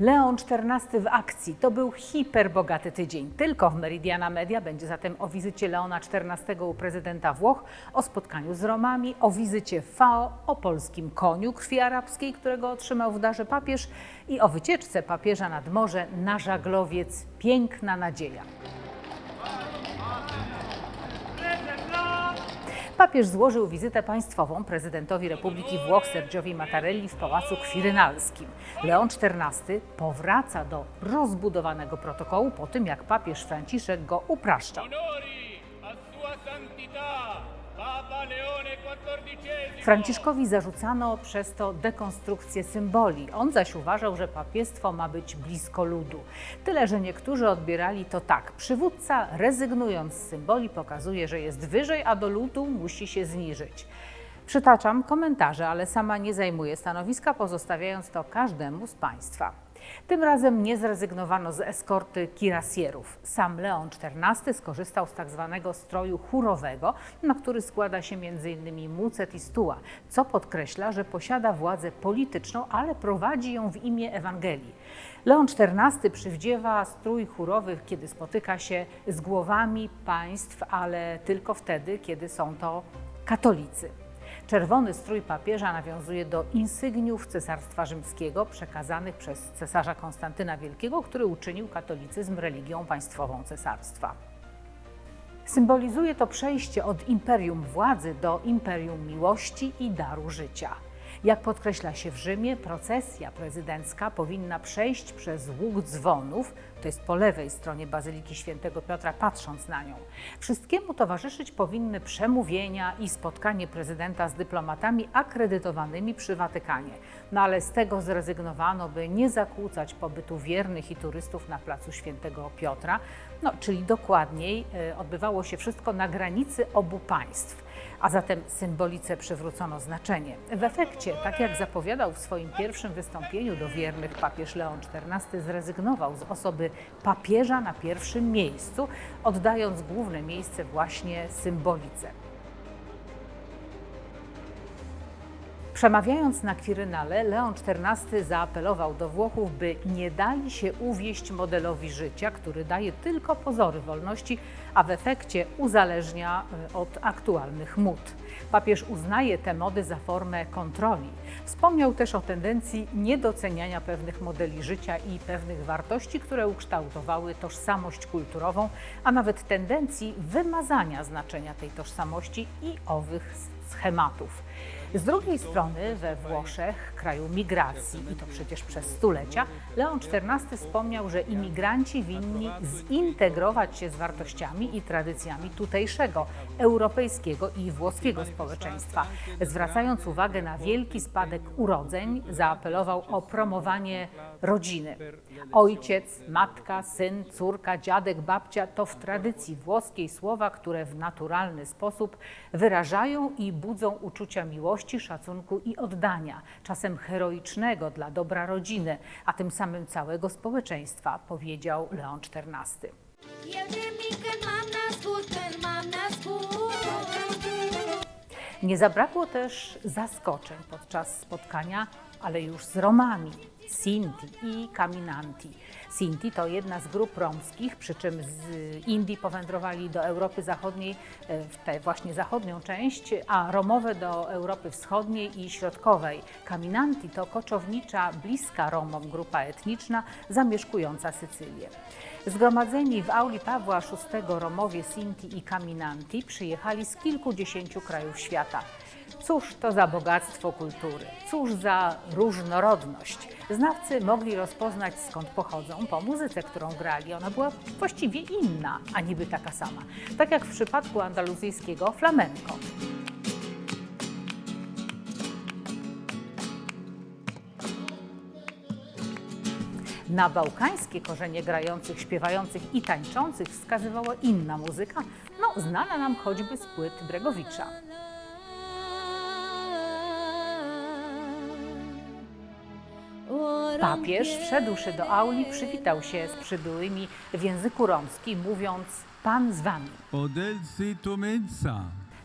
Leon XIV w akcji. To był hiperbogaty tydzień. Tylko w Meridiana Media będzie zatem o wizycie Leona XIV u prezydenta Włoch, o spotkaniu z Romami, o wizycie FAO, o polskim koniu krwi arabskiej, którego otrzymał w darze papież i o wycieczce papieża nad morze na żaglowiec Piękna Nadzieja. Papież złożył wizytę państwową prezydentowi Republiki Włoch Sergiowi Mattarelli w Pałacu Kwirynalskim. Leon XIV powraca do rozbudowanego protokołu po tym, jak papież Franciszek go upraszczał. Franciszkowi zarzucano przez to dekonstrukcję symboli. On zaś uważał, że papiestwo ma być blisko ludu. Tyle, że niektórzy odbierali to tak. Przywódca rezygnując z symboli pokazuje, że jest wyżej, a do ludu musi się zniżyć. Przytaczam komentarze, ale sama nie zajmuję stanowiska, pozostawiając to każdemu z Państwa. Tym razem nie zrezygnowano z eskorty kirasjerów. Sam Leon XIV skorzystał z tak zwanego stroju chórowego, na który składa się m.in. mucet i stuła, co podkreśla, że posiada władzę polityczną, ale prowadzi ją w imię Ewangelii. Leon XIV przywdziewa strój chórowy, kiedy spotyka się z głowami państw, ale tylko wtedy, kiedy są to katolicy. Czerwony strój papieża nawiązuje do insygniów Cesarstwa Rzymskiego przekazanych przez cesarza Konstantyna Wielkiego, który uczynił katolicyzm religią państwową cesarstwa. Symbolizuje to przejście od imperium władzy do imperium miłości i daru życia. Jak podkreśla się w Rzymie, procesja prezydencka powinna przejść przez łuk dzwonów, to jest po lewej stronie Bazyliki Świętego Piotra, patrząc na nią. Wszystkiemu towarzyszyć powinny przemówienia i spotkanie prezydenta z dyplomatami akredytowanymi przy Watykanie. No ale z tego zrezygnowano, by nie zakłócać pobytu wiernych i turystów na placu Świętego Piotra, no, czyli dokładniej e, odbywało się wszystko na granicy obu państw a zatem symbolice przywrócono znaczenie. W efekcie, tak jak zapowiadał w swoim pierwszym wystąpieniu do wiernych papież Leon XIV, zrezygnował z osoby papieża na pierwszym miejscu, oddając główne miejsce właśnie symbolice. Przemawiając na Kwirynale, Leon XIV zaapelował do Włochów, by nie dali się uwieść modelowi życia, który daje tylko pozory wolności, a w efekcie uzależnia e, od aktualnych mód. Papież uznaje te mody za formę kontroli. Wspomniał też o tendencji niedoceniania pewnych modeli życia i pewnych wartości, które ukształtowały tożsamość kulturową, a nawet tendencji wymazania znaczenia tej tożsamości i owych schematów. Z drugiej strony we Włoszech, kraju migracji i to przecież przez stulecia, Leon XIV wspomniał, że imigranci winni zintegrować się z wartościami i tradycjami tutejszego, europejskiego i włoskiego społeczeństwa. Zwracając uwagę na wielki spadek urodzeń, zaapelował o promowanie rodziny. Ojciec, matka, syn, córka, dziadek, babcia to w tradycji włoskiej słowa, które w naturalny sposób wyrażają i budzą uczucia miłości, szacunku i oddania, czasem heroicznego dla dobra rodziny, a tym samym całego społeczeństwa, powiedział Leon XIV. Nie zabrakło też zaskoczeń podczas spotkania, ale już z Romami, Sinti i Caminanti. Sinti to jedna z grup romskich, przy czym z Indii powędrowali do Europy Zachodniej, e, w tę właśnie zachodnią część, a Romowe do Europy Wschodniej i Środkowej. Caminanti to koczownicza, bliska Romom grupa etniczna zamieszkująca Sycylię. Zgromadzeni w auli Pawła VI Romowie Sinti i Caminanti przyjechali z kilkudziesięciu krajów świata. Cóż to za bogactwo kultury, cóż za różnorodność. Znawcy mogli rozpoznać skąd pochodzą po muzyce, którą grali. Ona była właściwie inna, a niby taka sama. Tak jak w przypadku andaluzyjskiego flamenco. Na bałkańskie korzenie grających, śpiewających i tańczących wskazywała inna muzyka, no znana nam choćby z płyt Bregowicza. Papież, wszedłszy do auli, przywitał się z przybyłymi w języku romskim, mówiąc Pan z wami.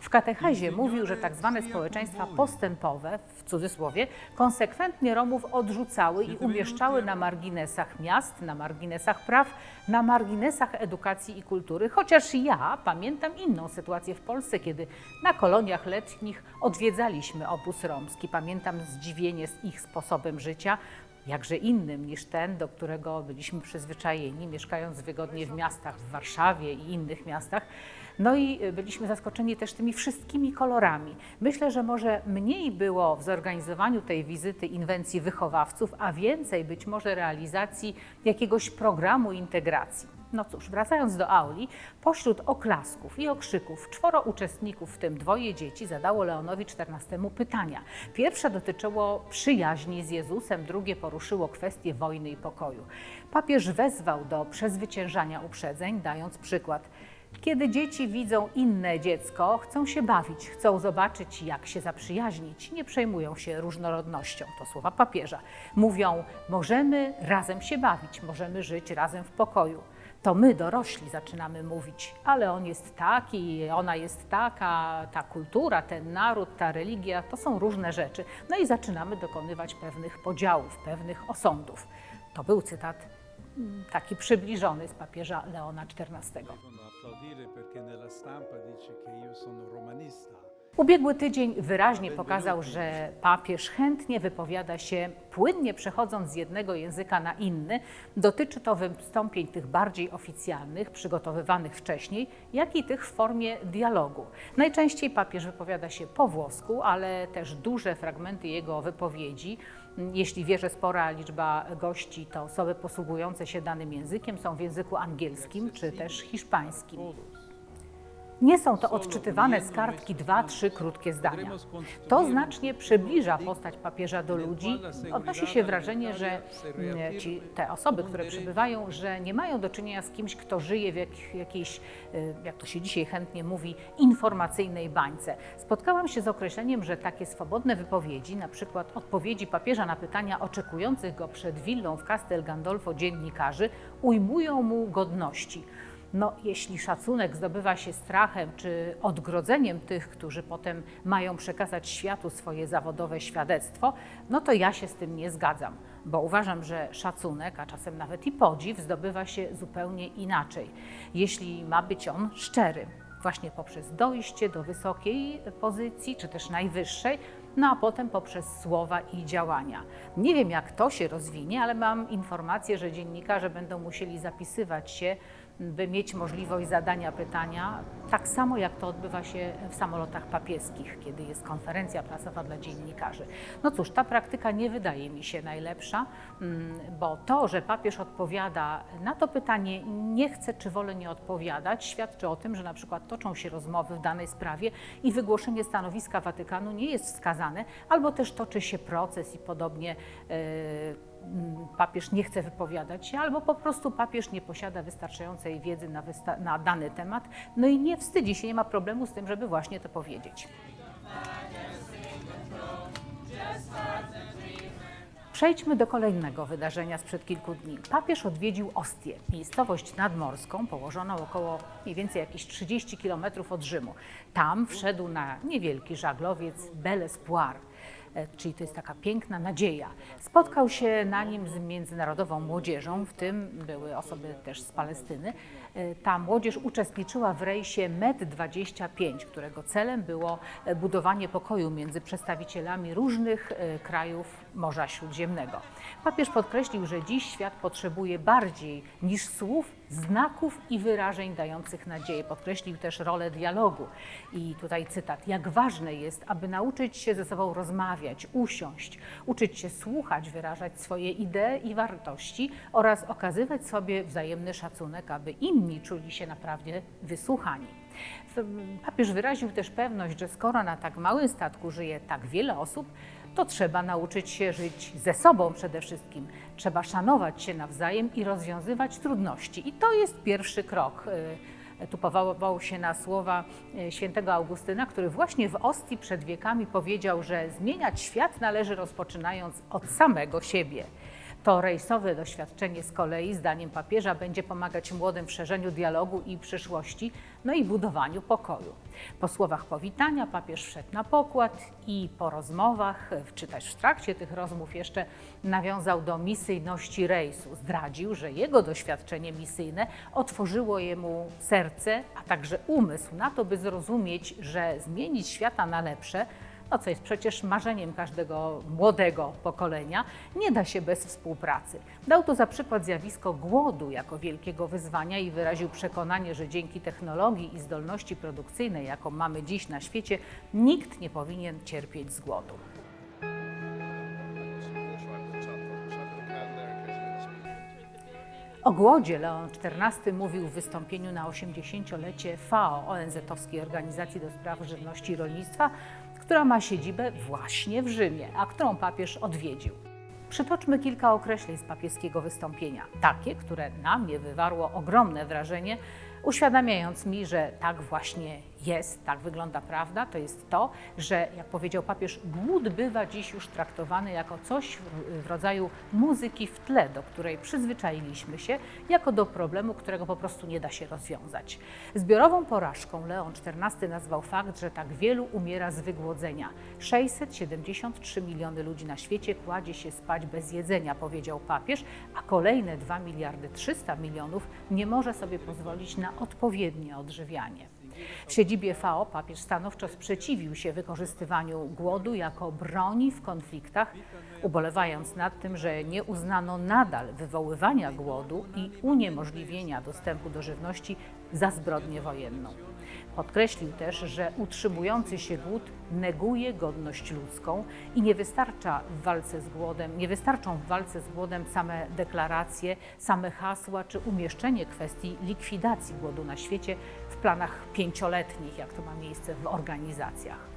W katechezie mówił, że tak zwane społeczeństwa postępowe, w cudzysłowie, konsekwentnie Romów odrzucały i umieszczały na marginesach miast, na marginesach praw, na marginesach edukacji i kultury. Chociaż ja pamiętam inną sytuację w Polsce, kiedy na koloniach letnich odwiedzaliśmy obóz romski. Pamiętam zdziwienie z ich sposobem życia, jakże innym niż ten, do którego byliśmy przyzwyczajeni, mieszkając wygodnie w miastach, w Warszawie i innych miastach. No i byliśmy zaskoczeni też tymi wszystkimi kolorami. Myślę, że może mniej było w zorganizowaniu tej wizyty inwencji wychowawców, a więcej być może realizacji jakiegoś programu integracji. No cóż, wracając do auli, pośród oklasków i okrzyków czworo uczestników, w tym dwoje dzieci, zadało Leonowi XIV pytania. Pierwsze dotyczyło przyjaźni z Jezusem, drugie poruszyło kwestię wojny i pokoju. Papież wezwał do przezwyciężania uprzedzeń, dając przykład. Kiedy dzieci widzą inne dziecko, chcą się bawić, chcą zobaczyć, jak się zaprzyjaźnić, nie przejmują się różnorodnością. To słowa papieża. Mówią, możemy razem się bawić, możemy żyć razem w pokoju. To my, dorośli, zaczynamy mówić, ale on jest taki, ona jest taka, ta kultura, ten naród, ta religia, to są różne rzeczy. No i zaczynamy dokonywać pewnych podziałów, pewnych osądów. To był cytat taki przybliżony z papieża Leona XIV. Ubiegły tydzień wyraźnie pokazał, że papież chętnie wypowiada się, płynnie przechodząc z jednego języka na inny. Dotyczy to wystąpień tych bardziej oficjalnych, przygotowywanych wcześniej, jak i tych w formie dialogu. Najczęściej papież wypowiada się po włosku, ale też duże fragmenty jego wypowiedzi, jeśli wie, że spora liczba gości to osoby posługujące się danym językiem, są w języku angielskim czy też hiszpańskim. Nie są to odczytywane z kartki dwa, trzy krótkie zdania. To znacznie przybliża postać papieża do ludzi. Odnosi się wrażenie, że mm, ci, te osoby, które przybywają, że nie mają do czynienia z kimś, kto żyje w jak, jakiejś, y, jak to się dzisiaj chętnie mówi, informacyjnej bańce. Spotkałam się z określeniem, że takie swobodne wypowiedzi, na przykład odpowiedzi papieża na pytania oczekujących go przed willą w Castel Gandolfo dziennikarzy, ujmują mu godności. No, jeśli szacunek zdobywa się strachem czy odgrodzeniem tych, którzy potem mają przekazać światu swoje zawodowe świadectwo, no to ja się z tym nie zgadzam, bo uważam, że szacunek, a czasem nawet i podziw, zdobywa się zupełnie inaczej, jeśli ma być on szczery. Właśnie poprzez dojście do wysokiej pozycji, czy też najwyższej, no a potem poprzez słowa i działania. Nie wiem, jak to się rozwinie, ale mam informację, że dziennikarze będą musieli zapisywać się by mieć możliwość zadania pytania, tak samo jak to odbywa się w samolotach papieskich, kiedy jest konferencja prasowa dla dziennikarzy. No cóż, ta praktyka nie wydaje mi się najlepsza, mm, bo to, że papież odpowiada na to pytanie, nie chce czy wolę nie odpowiadać, świadczy o tym, że na przykład toczą się rozmowy w danej sprawie i wygłoszenie stanowiska Watykanu nie jest wskazane, albo też toczy się proces i podobnie. Yy, papież nie chce wypowiadać się, albo po prostu papież nie posiada wystarczającej wiedzy na, na dany temat, no i nie wstydzi się, nie ma problemu z tym, żeby właśnie to powiedzieć. Przejdźmy do kolejnego wydarzenia sprzed kilku dni. Papież odwiedził Ostię, miejscowość nadmorską położoną około mniej więcej jakieś 30 kilometrów od Rzymu. Tam wszedł na niewielki żaglowiec Bellespoir e, czyli to jest taka piękna nadzieja. Spotkał się na nim z międzynarodową młodzieżą, w tym były osoby też z Palestyny. E, Ta młodzież uczestniczyła w rejsie MED-25, którego celem było e, budowanie pokoju między przedstawicielami różnych e, krajów Morza Śródziemnego. Papież podkreślił, że dziś świat potrzebuje bardziej niż słów, znaków i wyrażeń dających nadzieję. Podkreślił też rolę dialogu. I tutaj cytat: Jak ważne jest, aby nauczyć się ze sobą rozmawiać, usiąść, uczyć się słuchać, wyrażać swoje idee i wartości oraz okazywać sobie wzajemny szacunek, aby inni czuli się naprawdę wysłuchani. Papież wyraził też pewność, że skoro na tak małym statku żyje tak wiele osób, to trzeba nauczyć się żyć ze sobą przede wszystkim. Trzeba szanować się nawzajem i rozwiązywać trudności. I to jest pierwszy krok. Y, Tu powołał się na słowa y, świętego Augustyna, który właśnie w Ostii przed wiekami powiedział, że zmieniać świat należy rozpoczynając od samego siebie. To rejsowe doświadczenie z kolei, zdaniem papieża, będzie pomagać młodym w szerzeniu dialogu i przyszłości, no i budowaniu pokoju. Po słowach powitania papież wszedł na pokład i po rozmowach, czy też w trakcie tych rozmów jeszcze nawiązał do misyjności rejsu. Zdradził, że jego doświadczenie misyjne otworzyło jemu serce, a także umysł na to, by zrozumieć, że zmienić świata na lepsze no co jest przecież marzeniem każdego młodego pokolenia, nie da się bez współpracy. Dał tu za przykład zjawisko głodu jako wielkiego wyzwania i wyraził przekonanie, że dzięki technologii i zdolności produkcyjnej, jaką mamy dziś na świecie, nikt nie powinien cierpieć z głodu. O głodzie Leon XIV mówił w wystąpieniu na 80-lecie FAO, ONZ-owskiej Organizacji do Spraw Żywności i Rolnictwa, która ma siedzibę właśnie w Rzymie, a którą papież odwiedził. Przytoczmy kilka określeń z papieskiego wystąpienia, takie, które na mnie wywarło ogromne wrażenie, uświadamiając mi, że tak właśnie jest, tak wygląda prawda, to jest to, że jak powiedział papież, głód bywa dziś już traktowany jako coś w- rodzaju muzyki w tle, do której przyzwyczailiśmy się, jako do problemu, którego po prostu nie da się rozwiązać. Zbiorową porażką Leon XIV nazwał fakt, że tak wielu umiera z wygłodzenia. 673 miliony ludzi na świecie kładzie się spać bez jedzenia, powiedział papież, a kolejne 2 miliardy 300 milionów nie może sobie pozwolić na odpowiednie odżywianie. W siedzibie FAO papież stanowczo sprzeciwił się wykorzystywaniu głodu jako broni w konfliktach, ubolewając nad tym, że nie uznano nadal wywoływania głodu i uniemożliwienia dostępu do żywności za zbrodnię wojenną. Podkreślił też, że utrzymujący się głód neguje godność ludzką i nie wystarcza w walce z głodem, nie wystarczą w walce z głodem same deklaracje, same hasła czy umieszczenie kwestii likwidacji głodu na świecie planach pięcioletnich, jak to ma miejsce w organizacjach.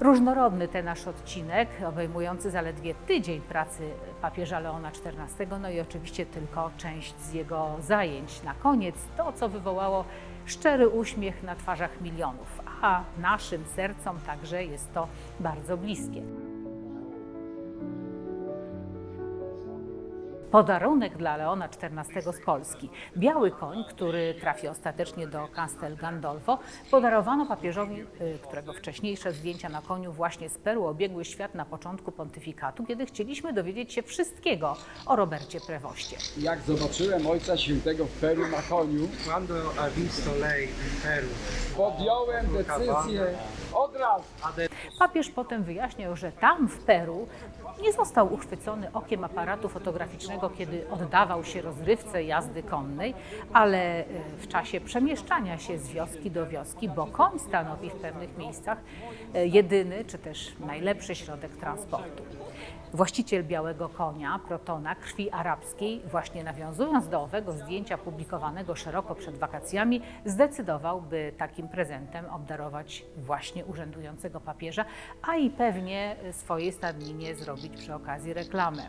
Różnorodny ten nasz odcinek, obejmujący zaledwie tydzień pracy papieża Leona XIV, no i oczywiście tylko część z jego zajęć. Na koniec to, co wywołało szczery uśmiech na twarzach milionów, a naszym sercom także jest to bardzo bliskie. Podarunek dla Leona XIV z Polski. Biały koń, który trafi ostatecznie do Castel Gandolfo, podarowano papieżowi, y, którego wcześniejsze zdjęcia na koniu właśnie z Peru obiegły świat na początku pontyfikatu, kiedy chcieliśmy dowiedzieć się wszystkiego o Robercie Prewoście. Jak zobaczyłem Ojca Świętego w Peru na koniu, Quando ha visto lei in Perù, podjąłem decyzję od razu. Papież potem wyjaśniał, że tam w Peru nie został uchwycony okiem aparatu fotograficznego, kiedy oddawał się rozrywce jazdy konnej, ale e, w czasie przemieszczania się z wioski do wioski, bo koń stanowi w pewnych miejscach e, jedyny czy też najlepszy środek transportu. Właściciel białego konia, protona krwi arabskiej, właśnie nawiązując do owego zdjęcia publikowanego szeroko przed wakacjami, zdecydował, by takim prezentem obdarować właśnie urzędującego papieża, a i pewnie swojej stadninie zrobić przy okazji reklamę.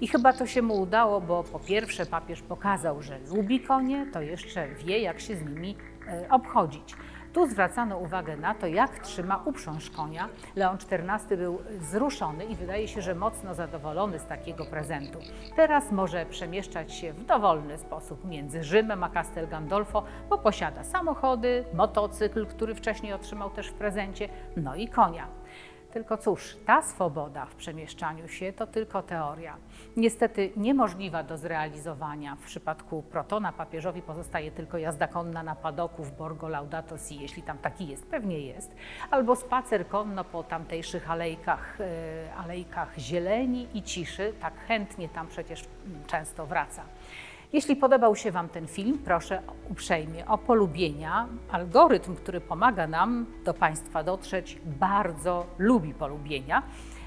I chyba to się mu udało, bo po pierwsze papież pokazał, że lubi konie, to jeszcze wie, jak się z nimi e, obchodzić. Tu zwracano uwagę na to, jak trzyma uprząż konia. Leon XIV był wzruszony i wydaje się, że mocno zadowolony z takiego prezentu. Teraz może przemieszczać się w dowolny sposób między Rzymem a Castel Gandolfo, bo posiada samochody, motocykl, który wcześniej otrzymał też w prezencie, no i konia. Tylko cóż, ta swoboda w przemieszczaniu się to tylko teoria. Niestety niemożliwa do zrealizowania. W przypadku Protona papieżowi pozostaje tylko jazda konna na padoku w Borgo Laudato Si, jeśli tam taki jest, pewnie jest, albo spacer konno po tamtejszych alejkach, e, alejkach zieleni i ciszy. Tak chętnie tam przecież mm, często wraca. Jeśli podobał się Wam ten film, proszę uprzejmie o polubienia. Algorytm, który pomaga nam do Państwa dotrzeć, bardzo lubi polubienia.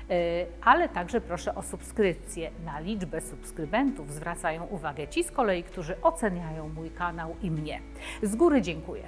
Yy, Ale także proszę o subskrypcję. Na liczbę subskrybentów zwracają uwagę ci z kolei, którzy oceniają mój kanał i mnie. Z góry dziękuję.